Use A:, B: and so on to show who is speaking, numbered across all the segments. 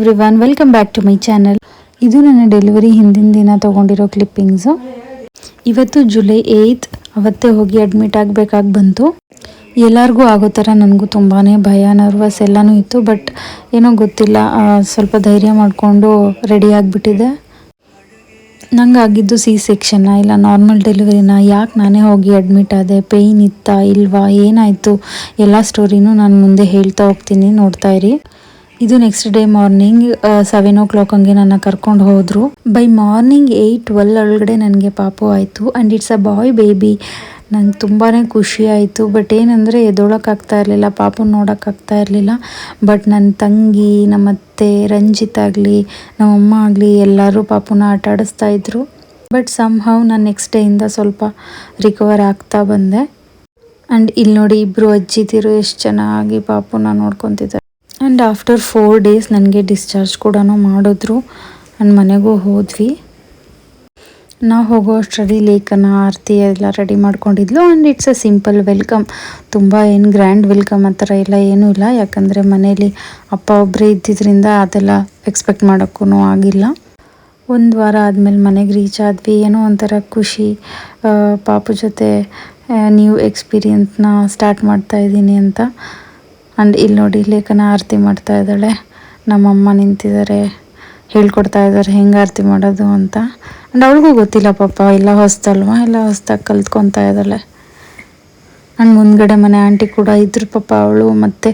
A: Every welcome back to my channel ಇದು ನನ್ನ delivery ಹಿಂದಿನ ದಿನ ತೊಗೊಂಡಿರೋ ಕ್ಲಿಪ್ಪಿಂಗ್ಸು ಇವತ್ತು ಜುಲೈ ಏಯ್ತ್, ಅವತ್ತೇ ಹೋಗಿ ಅಡ್ಮಿಟ್ ಆಗಬೇಕಾಗಿ ಬಂತು. ಎಲ್ಲರಿಗೂ ಆಗೋ ಥರ ನನಗೂ ತುಂಬಾ ಭಯ ನರ್ವಸ್ ಎಲ್ಲನೂ ಇತ್ತು ಬಟ್ ಏನೋ ಗೊತ್ತಿಲ್ಲ ಸ್ವಲ್ಪ ಧೈರ್ಯ ಮಾಡಿಕೊಂಡು ರೆಡಿ ಆಗಿಬಿಟ್ಟಿದೆ. ನಂಗೆ ಆಗಿದ್ದು ಸಿ ಸೆಕ್ಷನ್ನ ಇಲ್ಲ ನಾರ್ಮಲ್ ಡೆಲಿವರಿನ ಯಾಕೆ ನಾನೇ ಹೋಗಿ ಅಡ್ಮಿಟ್ ಆದೆ? ಪೇಯ್ನ್ ಇತ್ತಾ ಇಲ್ವಾ? ಏನಾಯಿತು? ಎಲ್ಲ ಸ್ಟೋರಿನೂ ನಾನು ಮುಂದೆ ಹೇಳ್ತಾ ಹೋಗ್ತೀನಿ, ನೋಡ್ತಾ ಇರಿ. ಇದು next day morning seven o'clock ಹಂಗೆ ನನ್ನ ಕರ್ಕೊಂಡು ಹೋದ್ರು. ಬೈ ಮಾರ್ನಿಂಗ್ ಏಯ್ಟ್ ಟ್ವೆಲ್ ಒಳಗಡೆ ನನಗೆ ಪಾಪು ಆಯಿತು. And it's a boy baby ನಂಗೆ ತುಂಬಾ ಖುಷಿ ಆಯಿತು. ಬಟ್ ಏನಂದರೆ ಎದ್ದೊಳಕ್ಕಾಗ್ತಾ ಇರಲಿಲ್ಲ, ಪಾಪು ನೋಡೋಕ್ಕಾಗ್ತಾ ಇರಲಿಲ್ಲ. ಬಟ್ ನನ್ನ ತಂಗಿ, ನಮ್ಮ ಅತ್ತೆ, ರಂಜಿತ್ ಆಗಲಿ ನಮ್ಮಮ್ಮ ಆಗಲಿ, ಎಲ್ಲರೂ ಪಾಪುನ ಆಟ ಆಡಿಸ್ತಾ ಇದ್ರು. ಬಟ್ ಸಮ್ ಹೌ ನಾನು ನೆಕ್ಸ್ಟ್ ಡೇಯಿಂದ ಸ್ವಲ್ಪ ರಿಕವರ್ ಆಗ್ತಾ ಬಂದೆ. ಆ್ಯಂಡ್ ಇಲ್ಲಿ ನೋಡಿ ಇಬ್ಬರು ಅಜ್ಜಿದಿರು ಎಷ್ಟು ಚೆನ್ನಾಗಿ ಪಾಪುನ ನೋಡ್ಕೊತಿದ್ದಾರೆ. ಆ್ಯಂಡ್ ಆಫ್ಟರ್ ಫೋರ್ ಡೇಸ್ ನನಗೆ ಡಿಸ್ಚಾರ್ಜ್ ಕೂಡ ಮಾಡಿದ್ರು. ಆ್ಯಂಡ್ ಮನೆಗೂ ಹೋದ್ವಿ. ನಾವು ಹೋಗೋ ಅಷ್ಟರಲ್ಲಿ ಲೇಖನ, ಆರತಿ ಎಲ್ಲ ready ಮಾಡ್ಕೊಂಡಿದ್ಲು. And it's a simple welcome ತುಂಬ ಏನು ಗ್ರ್ಯಾಂಡ್ ವೆಲ್ಕಮ್ ಆ ಥರ ಎಲ್ಲ ಏನೂ ಇಲ್ಲ. ಯಾಕಂದರೆ ಮನೇಲಿ ಅಪ್ಪ ಒಬ್ಬರೇ ಇದ್ದಿದ್ದರಿಂದ ಅದೆಲ್ಲ ಎಕ್ಸ್ಪೆಕ್ಟ್ ಮಾಡೋಕ್ಕೂ ಆಗಿಲ್ಲ. ಒಂದು ವಾರ ಆದಮೇಲೆ ಮನೆಗೆ ರೀಚ್ ಆದ್ವಿ. ಏನೋ ಒಂಥರ ಖುಷಿ. ಪಾಪು ಜೊತೆ ನ್ಯೂ ಎಕ್ಸ್ಪೀರಿಯನ್ಸ್ನ ಸ್ಟಾರ್ಟ್ ಮಾಡ್ತಾ ಇದ್ದೀನಿ ಅಂತ. ಆ್ಯಂಡ್ ಇಲ್ಲಿ ನೋಡಿ ಲೇಖನ ಆರತಿ ಮಾಡ್ತಾ ಇದ್ದಾಳೆ. ನಮ್ಮಮ್ಮ ನಿಂತಿದ್ದಾರೆ. ಹೇಳ್ಕೊಡ್ತಾ ಇದ್ದಾರೆ, ಹೆಂಗೆ ಆರತಿ ಮಾಡೋದು ಅಂತ. ಆ್ಯಂಡ್ ಅವಳಿಗೂ ಗೊತ್ತಿಲ್ಲ ಪಾಪ, ಎಲ್ಲ ಹೊಸ್ತಲ್ವಾ ಎಲ್ಲ ಹೊಸ್ದಾಗಿ ಕಲ್ತ್ಕೊತಾ ಇದ್ದಾಳೆ. ಆ್ಯಂಡ್ ಮುಂದ್ಗಡೆ ಮನೆ ಆಂಟಿ ಕೂಡ ಇದ್ರು ಪಾಪ ಅವಳು, ಮತ್ತು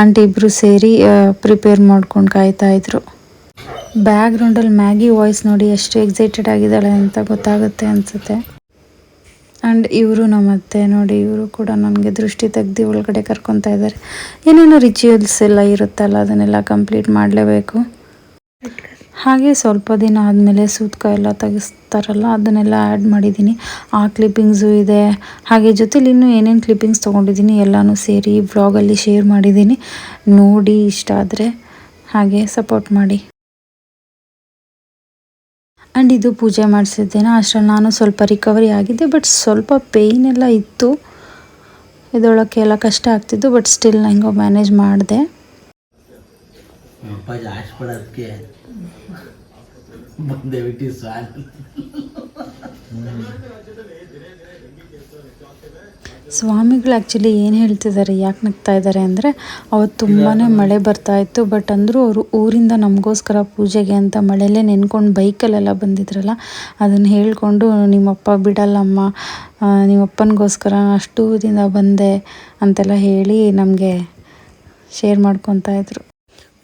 A: ಆಂಟಿ ಇಬ್ಬರು ಸೇರಿ ಪ್ರಿಪೇರ್ ಮಾಡ್ಕೊಂಡು ಕಾಯ್ತಾ ಇದ್ರು. ಬ್ಯಾಗ್ರೌಂಡಲ್ಲಿ ಮ್ಯಾಗಿ ವಾಯ್ಸ್ ನೋಡಿ ಎಷ್ಟು ಎಕ್ಸೈಟೆಡ್ ಆಗಿದ್ದಾಳೆ ಅಂತ ಗೊತ್ತಾಗುತ್ತೆ ಅನಿಸುತ್ತೆ. ಆ್ಯಂಡ್ ಇವರು ನಮ್ಮ ಅತ್ತೆ ನೋಡಿ, ಇವರು ಕೂಡ ನನಗೆ ದೃಷ್ಟಿ ತೆಗ್ದು ಒಳಗಡೆ ಕರ್ಕೊತಾ ಇದ್ದಾರೆ ಏನೇನೋ ರಿಚುವಲ್ಸ್ ಎಲ್ಲ ಇರುತ್ತಲ್ಲ, ಅದನ್ನೆಲ್ಲ ಕಂಪ್ಲೀಟ್ ಮಾಡಲೇಬೇಕು. ಹಾಗೆ ಸ್ವಲ್ಪ ದಿನ ಆದಮೇಲೆ ಸೂತ್ಕ ಎಲ್ಲ ತೆಗಿಸ್ತಾರಲ್ಲ, ಅದನ್ನೆಲ್ಲ ಆ್ಯಡ್ ಮಾಡಿದ್ದೀನಿ. ಆ ಕ್ಲಿಪ್ಪಿಂಗ್ಸು ಇದೆ. ಹಾಗೆ ಜೊತೇಲಿ ಇನ್ನೂ ಏನೇನು ಕ್ಲಿಪ್ಪಿಂಗ್ಸ್ ತೊಗೊಂಡಿದ್ದೀನಿ ಎಲ್ಲನೂ ಸೇರಿ ಬ್ಲಾಗಲ್ಲಿ ಶೇರ್ ಮಾಡಿದ್ದೀನಿ. ನೋಡಿ ಇಷ್ಟ ಆದರೆ ಹಾಗೆ ಸಪೋರ್ಟ್ ಮಾಡಿ. ಆ್ಯಂಡ್ ಇದು ಪೂಜೆ ಮಾಡಿಸಿದ್ದೇನೆ. ಅಷ್ಟರಲ್ಲಿ ನಾನು ಸ್ವಲ್ಪ ರಿಕವರಿ ಆಗಿದ್ದೆ ಬಟ್ ಸ್ವಲ್ಪ ಪೇಯ್ನ್ ಎಲ್ಲ ಇತ್ತು. ಇದೊಳಕ್ಕೆ ಎಲ್ಲ ಕಷ್ಟ ಆಗ್ತಿತ್ತು ಬಟ್ ಸ್ಟಿಲ್ ಹೆಂಗೋ ಮ್ಯಾನೇಜ್ ಮಾಡಿದೆ.
B: ಬಂದೆ
A: ಸ್ವಾಮಿಗಳು ಆ್ಯಕ್ಚುಲಿ ಏನು ಹೇಳ್ತಿದ್ದಾರೆ, ಯಾಕೆ ನಗ್ತಾ ಇದ್ದಾರೆ ಅಂದರೆ ಅವತ್ತು ತುಂಬಾ ಮಳೆ ಬರ್ತಾ ಇತ್ತು ಬಟ್ ಅಂದರೂ ಅವರು ಊರಿಂದ ನಮಗೋಸ್ಕರ ಪೂಜೆಗೆ ಅಂತ ಮಳೆಯಲ್ಲೇ ನೆನ್ಕೊಂಡು ಬೈಕಲ್ಲೆಲ್ಲ ಬಂದಿದ್ರಲ್ಲ, ಅದನ್ನು ಹೇಳಿಕೊಂಡು ನಿಮ್ಮಪ್ಪ ಬಿಡಲ್ಲಮ್ಮ ನಿಮ್ಮಪ್ಪನಗೋಸ್ಕರ ಅಷ್ಟು ದಿನ ಬಂದೆ ಅಂತೆಲ್ಲ ಹೇಳಿ ನಮಗೆ ಶೇರ್ ಮಾಡ್ಕೊತಾ ಇದ್ರು.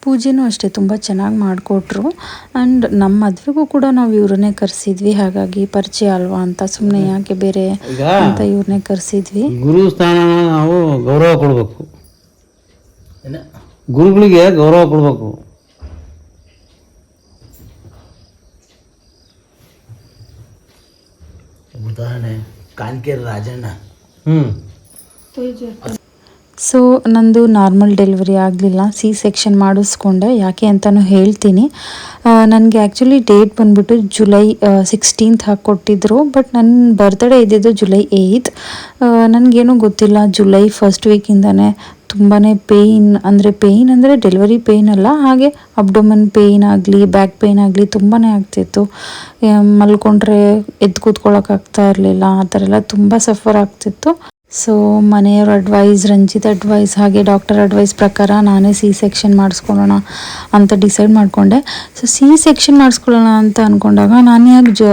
A: ಪೂಜೆನೂ ಅಷ್ಟೇ ತುಂಬ ಚೆನ್ನಾಗಿ ಮಾಡಿಕೊಟ್ರು. ಆ್ಯಂಡ್ ನಮ್ಮ ಮದುವೆಗೂ ಕೂಡ ನಾವು ಇವ್ರನ್ನೇ ಕರೆಸಿದ್ವಿ. ಹಾಗಾಗಿ ಪರಿಚಯ ಅಲ್ವಾ ಅಂತ ಸುಮ್ಮನೆ ಯಾಕೆ ಬೇರೆ ಅಂತ ಇವ್ರನ್ನೇ ಕರೆಸಿದ್ವಿ.
B: ಗುರು ಸ್ಥಾನ ನಾವು ಗೌರವ ಕೊಡಬೇಕು. ಗುರುಗಳಿಗೆ ಗೌರವ ಕೊಡಬೇಕು. ಉದಾಹರಣೆ ಕಾನ್ಕೇರ್ ರಾಜಣ್ಣ. ಹ್ಞೂ
A: ಸೊ ನಂದು ನಾರ್ಮಲ್ ಡೆಲಿವರಿ ಆಗಲಿಲ್ಲ. ಸಿ ಸೆಕ್ಷನ್ ಮಾಡಿಸ್ಕೊಂಡೆ. ಯಾಕೆ ಅಂತಲೂ ಹೇಳ್ತೀನಿ. ನನಗೆ ಆ್ಯಕ್ಚುಲಿ ಡೇಟ್ ಬಂದುಬಿಟ್ಟು ಜುಲೈ ಸಿಕ್ಸ್ಟೀನ್ತ್ ಹಾಕಿ ಕೊಟ್ಟಿದ್ದರು ಬಟ್ ನನ್ನ ಬರ್ತ್ಡೇ ಇದ್ದಿದ್ದು ಜುಲೈ ಏಯ್ತ್ ನನಗೇನೂ ಗೊತ್ತಿಲ್ಲ. ಜುಲೈ ಫಸ್ಟ್ ವೀಕಿಂದನೇ ತುಂಬಾ ಪೇಯ್ನ್ ಅಂದರೆ ಪೇಯ್ನ್ ಅಂದರೆ ಡೆಲಿವರಿ ಪೇಯ್ನ್ ಅಲ್ಲ. ಹಾಗೆ ಅಬ್ಡೊಮನ್ ಪೇಯ್ನ್ ಆಗಲಿ ಬ್ಯಾಕ್ ಪೇಯ್ನ್ ಆಗಲಿ ತುಂಬಾ ಆಗ್ತಿತ್ತು. ಮಲ್ಕೊಂಡ್ರೆ ಎದ್ದು ಕೂತ್ಕೊಳ್ಳೋಕ್ಕಾಗ್ತಾ ಇರಲಿಲ್ಲ. ಆ ಥರ ಎಲ್ಲ ತುಂಬ ಸಫರ್ ಆಗ್ತಿತ್ತು. ಸೊ ಮನೆಯವ್ರ ಅಡ್ವೈಸ್ ರಂಜಿತ್ ಅಡ್ವೈಸ್ ಹಾಗೆ ಡಾಕ್ಟರ್ ಅಡ್ವೈಸ್ ಪ್ರಕಾರ ನಾನೇ ಸಿ ಸೆಕ್ಷನ್ ಮಾಡಿಸ್ಕೊಳ್ಳೋಣ ಅಂತ ಡಿಸೈಡ್ ಮಾಡಿಕೊಂಡೆ. ಸೊ ಸಿ ಸೆಕ್ಷನ್ ಮಾಡಿಸ್ಕೊಳ್ಳೋಣ ಅಂತ ಅಂದ್ಕೊಂಡಾಗ ನಾನು ಯಾಕೆ ಜ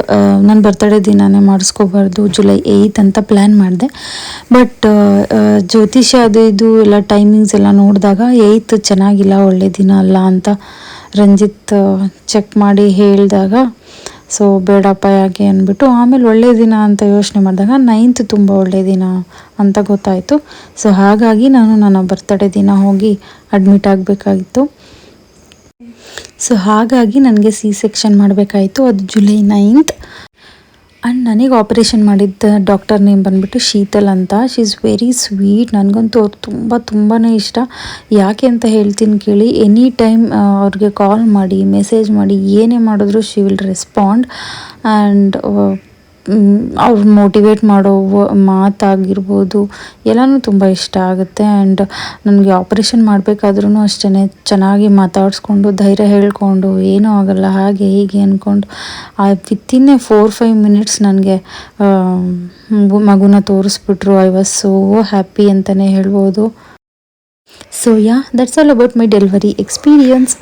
A: ನನ್ನ ಬರ್ತಡೇ ದಿನಾನೇ ಮಾಡಿಸ್ಕೋಬಾರ್ದು ಜುಲೈ ಏಯ್ತ್ ಅಂತ ಪ್ಲ್ಯಾನ್ ಮಾಡಿದೆ. ಬಟ್ ಜ್ಯೋತಿಷ್ಯ ಅದು ಇದು ಎಲ್ಲ ಟೈಮಿಂಗ್ಸ್ ಎಲ್ಲ ನೋಡಿದಾಗ ಏಯ್ತ್ ಚೆನ್ನಾಗಿಲ್ಲ, ಒಳ್ಳೆ ದಿನ ಅಲ್ಲ ಅಂತ ರಂಜಿತ್ ಚೆಕ್ ಮಾಡಿ ಹೇಳಿದಾಗ ಸೊ ಬೇಡಪ್ಪ ಯಾಕೆ ಅಂದ್ಬಿಟ್ಟು, ಆಮೇಲೆ ಒಳ್ಳೆಯ ದಿನ ಅಂತ ಯೋಚನೆ ಮಾಡಿದಾಗ ನೈನ್ತ್ ತುಂಬ ಒಳ್ಳೆಯ ದಿನ ಅಂತ ಗೊತ್ತಾಯಿತು. ಸೊ ಹಾಗಾಗಿ ನಾನು ನನ್ನ ಬರ್ತಡೇ ದಿನ ಹೋಗಿ ಅಡ್ಮಿಟ್ ಆಗಬೇಕಾಗಿತ್ತು. ಸೊ ಹಾಗಾಗಿ ನನಗೆ ಸಿ ಸೆಕ್ಷನ್ ಮಾಡಬೇಕಾಯಿತು. ಅದು ಜುಲೈ ನೈನ್ತ್ ಆ್ಯಂಡ್ ನನಗೆ ಆಪರೇಷನ್ ಮಾಡಿದ್ದ ಡಾಕ್ಟರ್ ನೇಮ್ ಬಂದ್ಬಿಟ್ಟು ಶೀತಲ್ ಅಂತ. ಶಿ ಇಸ್ ವೆರಿ ಸ್ವೀಟ್ ನನಗಂತೂ ಅವ್ರು ತುಂಬ ತುಂಬಾ ಇಷ್ಟ. ಯಾಕೆ ಅಂತ ಹೇಳ್ತೀನಿ ಕೇಳಿ ಎನಿ ಟೈಮ್ ಅವ್ರಿಗೆ ಕಾಲ್ ಮಾಡಿ ಮೆಸೇಜ್ ಮಾಡಿ ಏನೇ ಮಾಡಿದ್ರು ಶಿ ವಿಲ್ ರೆಸ್ಪಾಂಡ್ ಆ್ಯಂಡ್ ಅವ್ರು ಮೋಟಿವೇಟ್ ಮಾಡೋ ಮಾತಾಗಿರ್ಬೋದು, ಎಲ್ಲನೂ ತುಂಬ ಇಷ್ಟ ಆಗುತ್ತೆ. ಆ್ಯಂಡ್ ನನಗೆ ಆಪ್ರೇಷನ್ ಮಾಡಬೇಕಾದ್ರೂ ಅಷ್ಟೇ ಚೆನ್ನಾಗಿ ಮಾತಾಡಿಸ್ಕೊಂಡು, ಧೈರ್ಯ ಹೇಳ್ಕೊಂಡು, ಏನೂ ಆಗಲ್ಲ, ಹಾಗೆ ಹೀಗೆ ಅಂದ್ಕೊಂಡು ಆ ಎ ಫೋರ್ ಫೈವ್ ಮಿನಿಟ್ಸ್ ನನಗೆ ಮಗುನ ತೋರಿಸ್ಬಿಟ್ರು. ಐ ವಾಸ್ ಸೋ ಹ್ಯಾಪಿ ಅಂತಲೇ ಹೇಳ್ಬೋದು. So yeah that's all about my delivery experience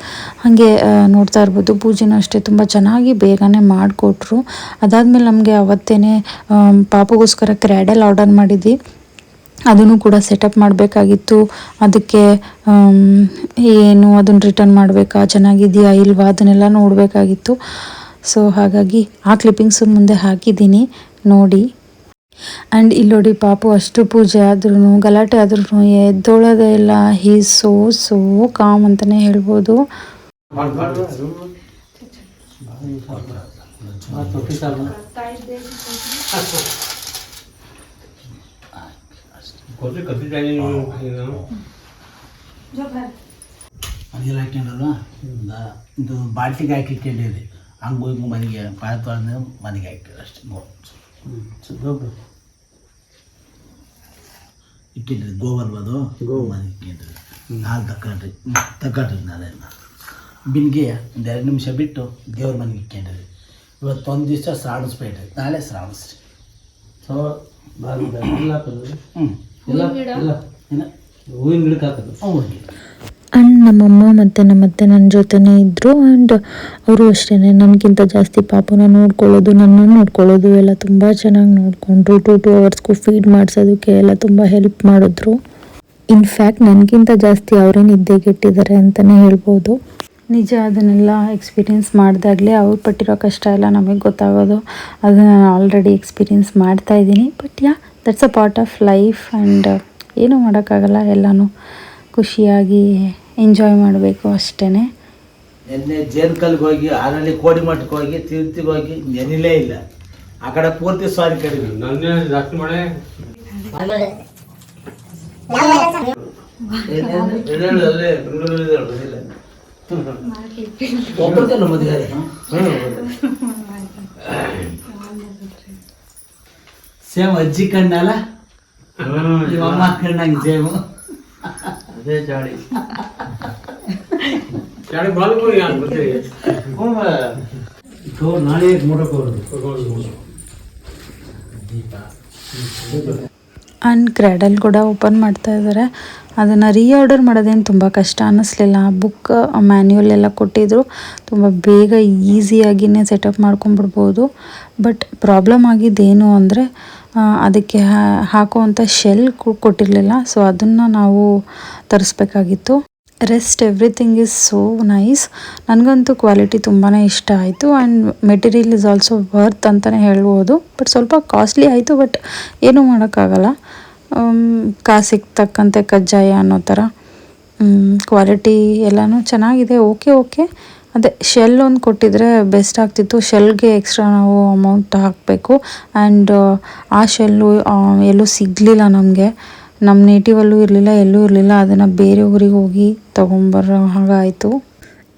A: ಹಾಗೆ ನೋಡ್ತಾ ಇರ್ಬೋದು. ಪೂಜೆನ ಅಷ್ಟೇ ತುಂಬ ಚೆನ್ನಾಗಿ ಬೇಗನೆ ಮಾಡಿಕೊಟ್ರು. ಅದಾದಮೇಲೆ ನಮಗೆ ಅವತ್ತೇ ಪಾಪಗೋಸ್ಕರ ಕ್ರ್ಯಾಡಲ್ ಆರ್ಡರ್ ಮಾಡಿದ್ವಿ. ಅದನ್ನು ಕೂಡ ಸೆಟಪ್ ಮಾಡಬೇಕಾಗಿತ್ತು. ಅದಕ್ಕೆ ಏನು ಅದನ್ನು ರಿಟರ್ನ್ ಮಾಡಬೇಕಾ, ಚೆನ್ನಾಗಿದೆಯಾ, ಇಲ್ವಾ, ಅದನ್ನೆಲ್ಲ ನೋಡಬೇಕಾಗಿತ್ತು. ಸೊ ಹಾಗಾಗಿ ಆ ಕ್ಲಿಪ್ಪಿಂಗ್ಸು ಮುಂದೆ ಹಾಕಿದ್ದೀನಿ. ನೋಡಿ. ಆ್ಯಂಡ್ ಇಲ್ಲಿ ನೋಡಿ ಪಾಪು ಅಷ್ಟು ಪೂಜೆ ಆದ್ರೂ ಗಲಾಟೆ ಆದ್ರೂ ಎದ್ದೋಳೋದೇ ಇಲ್ಲ ಹೀ ಸೋ ಸೋ ಕಾಮ್ ಅಂತಲೇ ಹೇಳ್ಬೋದು.
B: ಅದೆಲ್ಲ ಇದು ಬಾಟ್ಲಿಗೆ ಹಾಕಿ ಇಟ್ಕೊಂಡಿರಿ ಹಂಗೆ ಹೋಗಿ ಮನೆಗೆ ಪಾಯ ತೊಳೆದು ಮನೆಗೆ ಹಾಕಿರಿ ಅಷ್ಟೇ ನೋಡಿ. ಇಕ್ಕಿದ್ರಿ ಗೋವಲ್ವದು ಬದು ಮನೆಗೆ ಇಕ್ಕಿದ್ರಿ. ಹಾಲು ತಕೊಂಡ್ರಿ ತಕೊಂಡ್ರಿ ನಾಳೆಲ್ಲ ಬಿನ್ಗೆ ಒಂದು ಎರಡು ನಿಮಿಷ ಬಿಟ್ಟು ದೇವ್ರ ಮನೆಗೆ ಇಟ್ಕೊಂಡ್ರಿ ಇವತ್ತು ಒಂದು ದಿವಸ ಶ್ರಾವಣಿಸ್ಬೇಡ್ರಿ ನಾಳೆ ಶ್ರಾವಣಿಸ್ರಿ ಹ್ಞೂ ಇಲ್ಲ ಹೂವಿನ ಗಿಡಕ್ಕೆ ಹಾಕೋದು? ಹೂವಿನ
A: ನಮ್ಮಮ್ಮ ಮತ್ತು ನಮ್ಮತ್ತೆ ನನ್ನ ಜೊತೆನೇ ಇದ್ದರು ಆ್ಯಂಡ್ ಅವರು ಅಷ್ಟೇ ನನಗಿಂತ ಜಾಸ್ತಿ ಪಾಪನ ನೋಡ್ಕೊಳ್ಳೋದು ನನ್ನ ನೋಡ್ಕೊಳ್ಳೋದು ಎಲ್ಲ ತುಂಬ ಚೆನ್ನಾಗಿ ನೋಡಿಕೊಂಡ್ರು. ಟು ಟು ಅವರ್ಸ್ಗೂ ಫೀಡ್ ಮಾಡಿಸೋದಕ್ಕೆ ಎಲ್ಲ ತುಂಬ ಹೆಲ್ಪ್ ಮಾಡಿದ್ರು. ಇನ್ಫ್ಯಾಕ್ಟ್ ನನಗಿಂತ ಜಾಸ್ತಿ ಅವರೇ ನಿದ್ದೆಗೆಟ್ಟಿದ್ದಾರೆ ಅಂತಲೇ ಹೇಳ್ಬೋದು. ನಿಜ, ಅದನ್ನೆಲ್ಲ ಎಕ್ಸ್ಪೀರಿಯೆನ್ಸ್ ಮಾಡಿದಾಗಲೇ ಅವ್ರು ಪಟ್ಟಿರೋ ಕಷ್ಟ ಎಲ್ಲ ನಮಗೆ ಗೊತ್ತಾಗೋದು. ಅದನ್ನು ನಾನು ಆಲ್ರೆಡಿ ಎಕ್ಸ್ಪೀರಿಯೆನ್ಸ್ ಮಾಡ್ತಾ ಇದ್ದೀನಿ. But yeah that's a part of life and ಏನೂ ಮಾಡೋಕ್ಕಾಗಲ್ಲ. ಎಲ್ಲನೂ ಖುಷಿಯಾಗಿ ಎಂಜಾಯ್ ಮಾಡಬೇಕು ಅಷ್ಟೇ
B: ನಿನ್ನೆ ಜೇನ್ಕಲ್ಗೆ ಹೋಗಿ ಆರಲ್ಲಿ ಕೋಡಿ ಮಠಕ್ಕೆ ಹೋಗಿ ತೀರ್ಥಿಗೆ ಹೋಗಿ ನೆನಿಲೇ ಇಲ್ಲ. ಆ ಕಡೆ ಪೂರ್ತಿ ಸ್ವಾರಿ ಕಡಿಮೆ ಒಬ್ಬರದಲ್ಲ ಮದುವೆ ಸೇಮ್ ಅಜ್ಜಿ ಕಣ್ಣಲ್ಲ? ನಿಮ್ಮ ಅಮ್ಮ ಕಣ್ಣಂಗೆ ಸೇಮು. ಅದೇ ನಾಳೆ ಹೋಗೋದು. ದೀಪ
A: ಆ್ಯಂಡ್ ಕ್ರ್ಯಾಡಲ್ ಕೂಡ ಓಪನ್ ಮಾಡ್ತಾ ಇದ್ದಾರೆ ಅದನ್ನು ರೀಆರ್ಡರ್ ಮಾಡೋದೇನು ತುಂಬ ಕಷ್ಟ ಅನ್ನಿಸ್ಲಿಲ್ಲ ಬುಕ್ ಮ್ಯಾನ್ಯೂಲ್ ಎಲ್ಲ ಕೊಟ್ಟಿದ್ರು. ತುಂಬ ಬೇಗ ಈಸಿಯಾಗಿಯೇ ಸೆಟಪ್ ಮಾಡ್ಕೊಂಬಿಡ್ಬೋದು ಬಟ್ ಪ್ರಾಬ್ಲಮ್ ಆಗಿದ್ದೇನು ಅಂದರೆ ಅದಕ್ಕೆ ಹಾಕುವಂಥ ಶೆಲ್ ಕೊಟ್ಟಿರಲಿಲ್ಲ. ಸೊ ಅದನ್ನು ನಾವು ತರಿಸ್ಬೇಕಾಗಿತ್ತು. Rest everything is so nice ನನಗಂತೂ ಕ್ವಾಲಿಟಿ ತುಂಬಾ ಇಷ್ಟ ಆಯಿತು. And material is also worth ಅಂತಲೇ ಹೇಳ್ಬೋದು. ಬಟ್ ಸ್ವಲ್ಪ ಕಾಸ್ಟ್ಲಿ ಆಯಿತು ಬಟ್ ಏನೂ ಮಾಡೋಕ್ಕಾಗಲ್ಲ. ಕಾಸಿಗೆ ತಕ್ಕಂತೆ ಕಜ್ಜಾಯ ಅನ್ನೋ ಥರ. ಕ್ವಾಲಿಟಿ ಎಲ್ಲನೂ ಚೆನ್ನಾಗಿದೆ. ಓಕೆ ಓಕೆ ಅದೇ ಶೆಲ್ ಒಂದು ಕೊಟ್ಟಿದ್ರೆ ಬೆಸ್ಟ್ ಆಗ್ತಿತ್ತು. ಶೆಲ್ಗೆ ಎಕ್ಸ್ಟ್ರಾ ನಾವು ಅಮೌಂಟ್ ಹಾಕಬೇಕು. ಆ್ಯಂಡ್ ಆ ಶೆಲ್ಲು ಎಲ್ಲೂ ಸಿಗಲಿಲ್ಲ ನಮಗೆ. ನಮ್ಮ ನೇಟಿವಲ್ಲೂ ಇರಲಿಲ್ಲ, ಎಲ್ಲೂ ಇರಲಿಲ್ಲ. ಅದನ್ನು ಬೇರೆ ಊರಿಗೆ ಹೋಗಿ ತೊಗೊಂಬರೋ ಹಾಗಾಯಿತು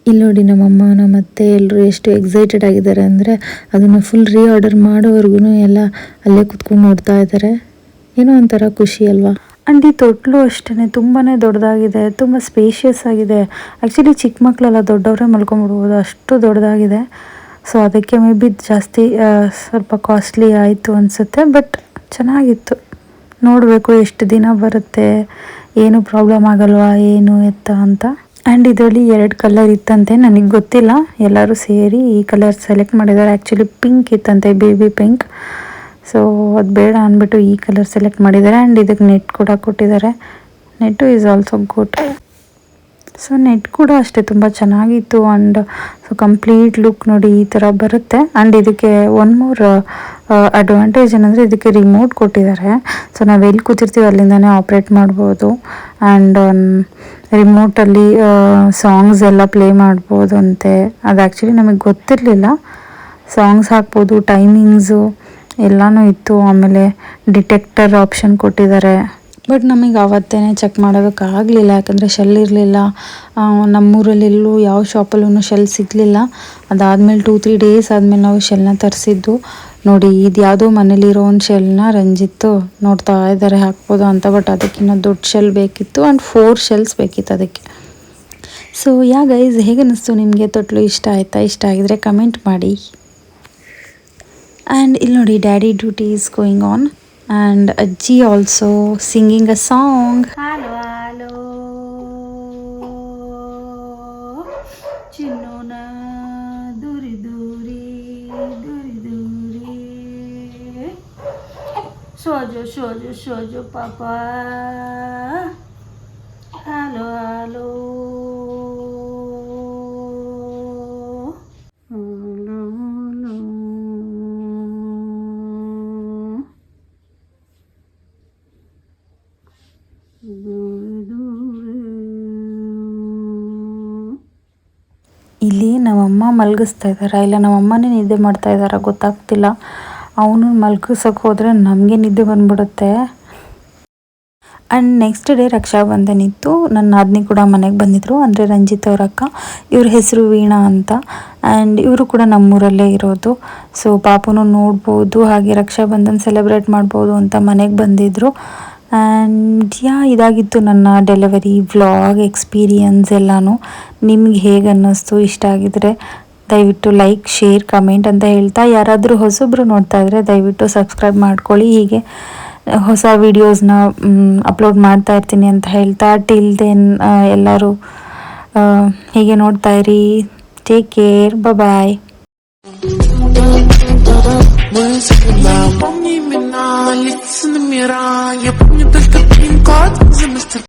A: ಇಲ್ಲಿ ನೋಡಿ ನಮ್ಮಮ್ಮ ನಮ್ಮತ್ತೆ ಎಲ್ಲರೂ ಎಷ್ಟು ಎಕ್ಸೈಟೆಡ್ ಆಗಿದ್ದಾರೆ ಅಂದರೆ ಅದನ್ನು ಫುಲ್ ರೀ ಆರ್ಡರ್ ಮಾಡೋವರೆಗೂ ಎಲ್ಲ ಅಲ್ಲೇ ಕುತ್ಕೊಂಡು ನೋಡ್ತಾ ಇದ್ದಾರೆ. ಏನೋ ಒಂಥರ ಖುಷಿ ಅಲ್ವಾ? ಆ್ಯಂಡ್ ಈ ತೊಟ್ಲು ಅಷ್ಟೇ ತುಂಬಾ ದೊಡ್ಡದಾಗಿದೆ, ತುಂಬ ಸ್ಪೇಷಿಯಸ್ ಆಗಿದೆ. ಆ್ಯಕ್ಚುಲಿ ಚಿಕ್ಕ ಮಕ್ಕಳೆಲ್ಲ ದೊಡ್ಡವರೇ ಮಲ್ಕೊಂಡ್ಬಿಡ್ಬೋದು, ಅಷ್ಟು ದೊಡ್ಡದಾಗಿದೆ. ಸೊ ಅದಕ್ಕೆ ಮೇ ಬಿ ಜಾಸ್ತಿ ಸ್ವಲ್ಪ ಕಾಸ್ಟ್ಲಿ ಆಯಿತು ಅನಿಸುತ್ತೆ ಬಟ್ ಚೆನ್ನಾಗಿತ್ತು. ನೋಡಬೇಕು ಎಷ್ಟು ದಿನ ಬರುತ್ತೆ, ಏನು ಪ್ರಾಬ್ಲಮ್ ಆಗಲ್ವಾ, ಏನು ಎತ್ತ ಅಂತ. ಆ್ಯಂಡ್ ಇದರಲ್ಲಿ ಎರಡು ಕಲರ್ ಇತ್ತಂತೆ, ನನಗೆ ಗೊತ್ತಿಲ್ಲ. ಎಲ್ಲರೂ ಸೇರಿ ಈ ಕಲರ್ ಸೆಲೆಕ್ಟ್ ಮಾಡಿದ್ದಾರೆ. ಆ್ಯಕ್ಚುಲಿ ಪಿಂಕ್ ಇತ್ತಂತೆ ಬೇಬಿ ಪಿಂಕ್ ಸೊ ಅದು ಬೇಡ ಅಂದ್ಬಿಟ್ಟು ಈ ಕಲರ್ ಸೆಲೆಕ್ಟ್ ಮಾಡಿದ್ದಾರೆ. ಆ್ಯಂಡ್ ಇದಕ್ಕೆ ನೆಟ್ ಕೂಡ ಕೊಟ್ಟಿದ್ದಾರೆ. Net is also good so net ಕೂಡ ಅಷ್ಟೇ ತುಂಬ ಚೆನ್ನಾಗಿತ್ತು. ಆ್ಯಂಡ್ ಸೊ ಕಂಪ್ಲೀಟ್ ಲುಕ್ ನೋಡಿ ಈ ಥರ ಬರುತ್ತೆ. ಆ್ಯಂಡ್ ಇದಕ್ಕೆ ಒನ್ ಮೋರ್ ಅಡ್ವಾಂಟೇಜ್ ಏನಂದರೆ ಇದಕ್ಕೆ ರಿಮೋಟ್ ಕೊಟ್ಟಿದ್ದಾರೆ. ಸೊ ನಾವು ಎಲ್ಲಿ ಕೂತಿರ್ತೀವಿ ಅಲ್ಲಿಂದನೇ ಆಪ್ರೇಟ್ ಮಾಡ್ಬೋದು. ಆ್ಯಂಡ್ ರಿಮೋಟಲ್ಲಿ ಸಾಂಗ್ಸ್ ಎಲ್ಲ ಪ್ಲೇ ಮಾಡ್ಬೋದು ಅಂತೆ. ಅದು ಆ್ಯಕ್ಚುಲಿ ನಮಗೆ ಗೊತ್ತಿರಲಿಲ್ಲ. ಸಾಂಗ್ಸ್ ಹಾಕ್ಬೋದು ಟೈಮಿಂಗ್ಸು ಎಲ್ಲನೂ ಇತ್ತು, ಆಮೇಲೆ ಡಿಟೆಕ್ಟರ್ ಆಪ್ಷನ್ ಕೊಟ್ಟಿದ್ದಾರೆ. ಬಟ್ ನಮಗೆ ಅವತ್ತೇ ಚೆಕ್ ಮಾಡೋದಕ್ಕಾಗಲಿಲ್ಲ ಯಾಕಂದರೆ ಶೆಲ್ ಇರಲಿಲ್ಲ. ನಮ್ಮೂರಲ್ಲಿ ಎಲ್ಲೂ ಯಾವ ಶಾಪಲ್ಲೂ ಶೆಲ್ ಸಿಗಲಿಲ್ಲ. ಅದಾದಮೇಲೆ ಟೂ ತ್ರೀ ಡೇಸ್ ಆದಮೇಲೆ ನಾವು ಶೆಲ್ನ ತರಿಸಿದ್ದು. ನೋಡಿ, ಇದು ಯಾವುದೋ ಮನೇಲಿರೋ ಒಂದು ಶೆಲ್ನ ರಂಜಿತ್ತು ನೋಡ್ತಾ ಇದ್ದಾರೆ, ಹಾಕ್ಬೋದು ಅಂತ, ಬಟ್ ಅದಕ್ಕಿಂತ ದೊಡ್ಡ ಶೆಲ್ ಬೇಕಿತ್ತು ಆ್ಯಂಡ್ ಫೋರ್ ಶೆಲ್ಸ್ ಬೇಕಿತ್ತು ಅದಕ್ಕೆ. ಸೊ ಯಾ ಗೈಸ್ ಹೇಗೆ ಅನ್ನಿಸ್ತು ನಿಮಗೆ ತೊಟ್ಲು? ಇಷ್ಟ ಆಯಿತಾ? ಇಷ್ಟ ಆಗಿದ್ರೆ ಕಮೆಂಟ್ ಮಾಡಿ. ಆ್ಯಂಡ್ ಇಲ್ಲಿ ನೋಡಿ daddy duty is going on and ಅಜ್ಜಿ also singing a song hello hello ಚಿನ್ನೋನ ದೂರಿ ದೂರಿ ದೂರಿ ದೂರಿ ಸೋಜು ಸೋಜು ಸೋಜು ಪಾಪ ಹಲೋ ಹಲೋ ನಮ್ಮಮ್ಮ ಮಲಗಿಸ್ತಾ ಇದ್ದಾರೆ ಇಲ್ಲ ನಮ್ಮ ಅಮ್ಮನೇ ನಿದ್ದೆ ಮಾಡ್ತಾ ಇದ್ದಾರೆ ಗೊತ್ತಾಗ್ತಿಲ್ಲ. ಅವನು ಮಲಗಿಸೋಕೆ ಹೋದರೆ ನಮಗೆ ನಿದ್ದೆ ಬಂದ್ಬಿಡುತ್ತೆ. ಆ್ಯಂಡ್ ನೆಕ್ಸ್ಟ್ ಡೇ ರಕ್ಷಾಬಂಧನ ಇತ್ತು ನನ್ನ ಅದ್ನಿ ಕೂಡ ಮನೆಗೆ ಬಂದಿದ್ದರು ಅಂದರೆ ರಂಜಿತ್ ಅವ್ರ ಅಕ್ಕ. ಇವ್ರ ಹೆಸರು ವೀಣಾ ಅಂತ. ಆ್ಯಂಡ್ ಇವರು ಕೂಡ ನಮ್ಮೂರಲ್ಲೇ ಇರೋದು. ಸೊ ಪಾಪನೂ ನೋಡ್ಬೋದು, ಹಾಗೆ ರಕ್ಷಾಬಂಧನ ಸೆಲೆಬ್ರೇಟ್ ಮಾಡ್ಬೋದು ಅಂತ ಮನೆಗೆ ಬಂದಿದ್ದರು ಆ್ಯಂಡ್ ಯಾ ಇದಾಗಿತ್ತು ನನ್ನ ಡೆಲಿವರಿ ವ್ಲಾಗ್ ಎಕ್ಸ್ಪೀರಿಯನ್ಸ್ ಎಲ್ಲನೂ. ನಿಮ್ಗೆ ಹೇಗೆ ಅನ್ನಿಸ್ತು? ಇಷ್ಟ ಆಗಿದ್ರೆ ದಯವಿಟ್ಟು ಲೈಕ್ ಶೇರ್ ಕಮೆಂಟ್ ಅಂತ ಹೇಳ್ತಾ ಯಾರಾದರೂ ಹೊಸಬ್ರು ನೋಡ್ತಾ ಇದ್ದರೆ ದಯವಿಟ್ಟು ಸಬ್ಸ್ಕ್ರೈಬ್ ಮಾಡ್ಕೊಳ್ಳಿ. ಹೀಗೆ ಹೊಸ ವೀಡಿಯೋಸ್ನ ಅಪ್ಲೋಡ್ ಮಾಡ್ತಾ ಇರ್ತೀನಿ ಅಂತ ಹೇಳ್ತಾ. ಟಿಲ್ ದೆನ್ ಎಲ್ಲರೂ ಹೀಗೆ ನೋಡ್ತಾ ಇರಿ. Take care bye
C: Помни имена, лица номера. Я помню только пин-код за мастер